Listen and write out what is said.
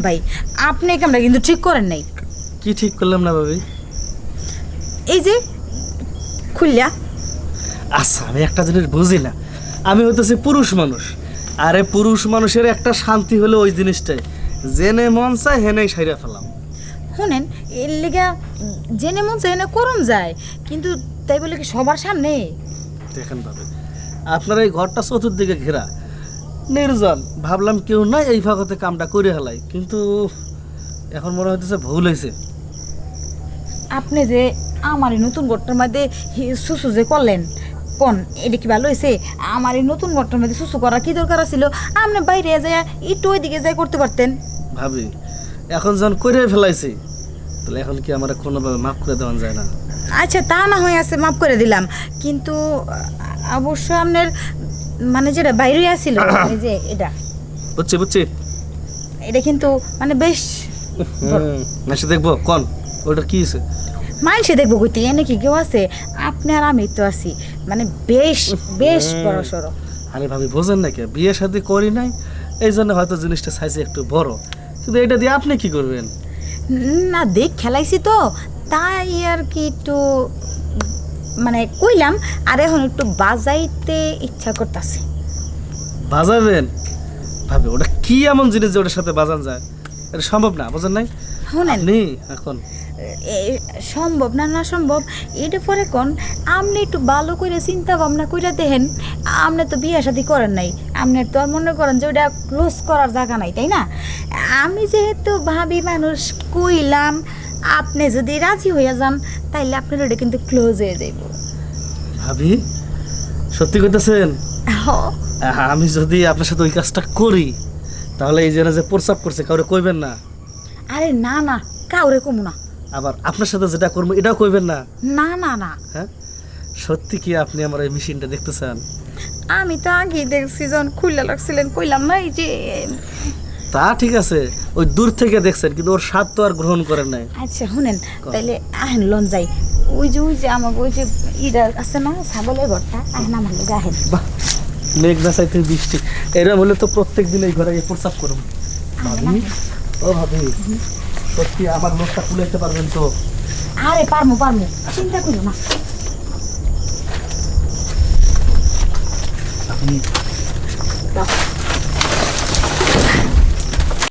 ভাই আপনি কামটা কিন্তু ঠিক করেন নাই। কি ঠিক করলাম না ভাবি? এই যে খুললা। আচ্ছা আমি একটা জিনিস বুঝি না। আমি হইতেছি পুরুষ মানুষ। আরে পুরুষ মানুষের একটা শান্তি হলো ওই জিনিসটাই। জেনে মন চায় হেনেই সাইরা ফেলাম। শুনেন এর লেগা জেনে মন চাই না করম যায়। কিন্তু তাই বলে কি সবার সামনে? দেখেন ভাবে আপনার এই ঘরটা চতুর্দিকে ঘেরা। নির্জন। ভাবলাম কেউ নাই এই ভাগতে কামটা করে হেলাই। কিন্তু এখন মনে হইতেছে ভুল হয়েছে আপনি যে আমার এই নতুন ঘরটার মধ্যে সুসু যে করলেন কোন এটা কি ভালো হয়েছে আমার এই নতুন ঘরটার মধ্যে সুসু করা কি দরকার ছিল আপনি বাইরে যায় একটু ওইদিকে যাই করতে পারতেন। ভাবি এখন যখন করে ফেলাইছি তাহলে এখন কি আমার কোনোভাবে মাফ করে দেওয়া যায় না? আচ্ছা তা না হয়ে আছে মাফ করে দিলাম। কিন্তু অবশ্য আপনার মানে যেটা বাইরে আসছিল এই যে এটা। বুঝছি বুঝছি। এটা কিন্তু মানে বেশ এসে দেখব কন? ওটা কি হয়েছে মানুষে দেখব কইতে এনে কি কেউ আছে? আপনি আর আমি তো আছি। মানে বেশ বেশ বড় সড়ো। আরে ভাবি বোঝেন নাকি বিয়ে শাদি করি নাই এই জন্য হয়তো জিনিসটা সাইজে একটু বড়। কিন্তু এটা দিয়ে আপনি কি করবেন? না দেখ খেলাইছি তো। তাই আর কি একটু মানে কইলাম আর এখন একটু বাজাইতে ইচ্ছা করতেছে। বাজাবেন? ভাবি ওটা কি এমন জিনিস যে ওটার সাথে বাজান যায়? এটা সম্ভব না বোঝেন নাই? শুনেন। আপনি এখন। সম্ভব না না সম্ভব এটা পরে কোন আপনি একটু ভালো করে চিন্তা ভাবনা করে দেখেন আপনি তো বিয়ে শাদি করেন নাই আপনি তো আর মনে করেন যে ওটা ক্লোজ করার জায়গা নাই তাই না? আমি যেহেতু ভাবি মানুষ কইলাম আপনি যদি রাজি হইয়া যান তাইলে আপনার ওটা কিন্তু ক্লোজ হয়ে যাইব। ভাবি সত্যি কইতেছেন? আমি যদি আপনার সাথে ওই কাজটা করি তাহলে এই জন্য যে প্রস্তাব করছে কাউরে কইবেন না? আরে না না কাউরে কমু না। আবার আপনার সাথে যেটা করব এটাও কইবেন না? না না না। হ্যাঁ? সত্যি কি আপনি আমার এই মেশিনটা দেখতে চান আমি তো আগেই দেখছি যখন খুললে লাগছিলেন কইলাম না এই যে তা ঠিক আছে ওই দূর থেকে দেখছেন কিন্তু ওর স্বাদ তো আর গ্রহণ করেন নাই। আচ্ছা শুনেন তাইলে আহেন লন যাই। ওই যে ওই যে আমার ওই যে ইটা আছে না ছাগলের ঘরটা আহেন আমার লোক আহেন। মেঘ না চাইতে বৃষ্টি। এরকম হলে তো প্রত্যেক দিন এই ঘরে গিয়ে প্রস্তাব করব ভাবি? ও ভাবি সত্যি আমার লোকটা তুলে পারবেন তো? আরে পারমু পারমু চিন্তা করো না। আপনি।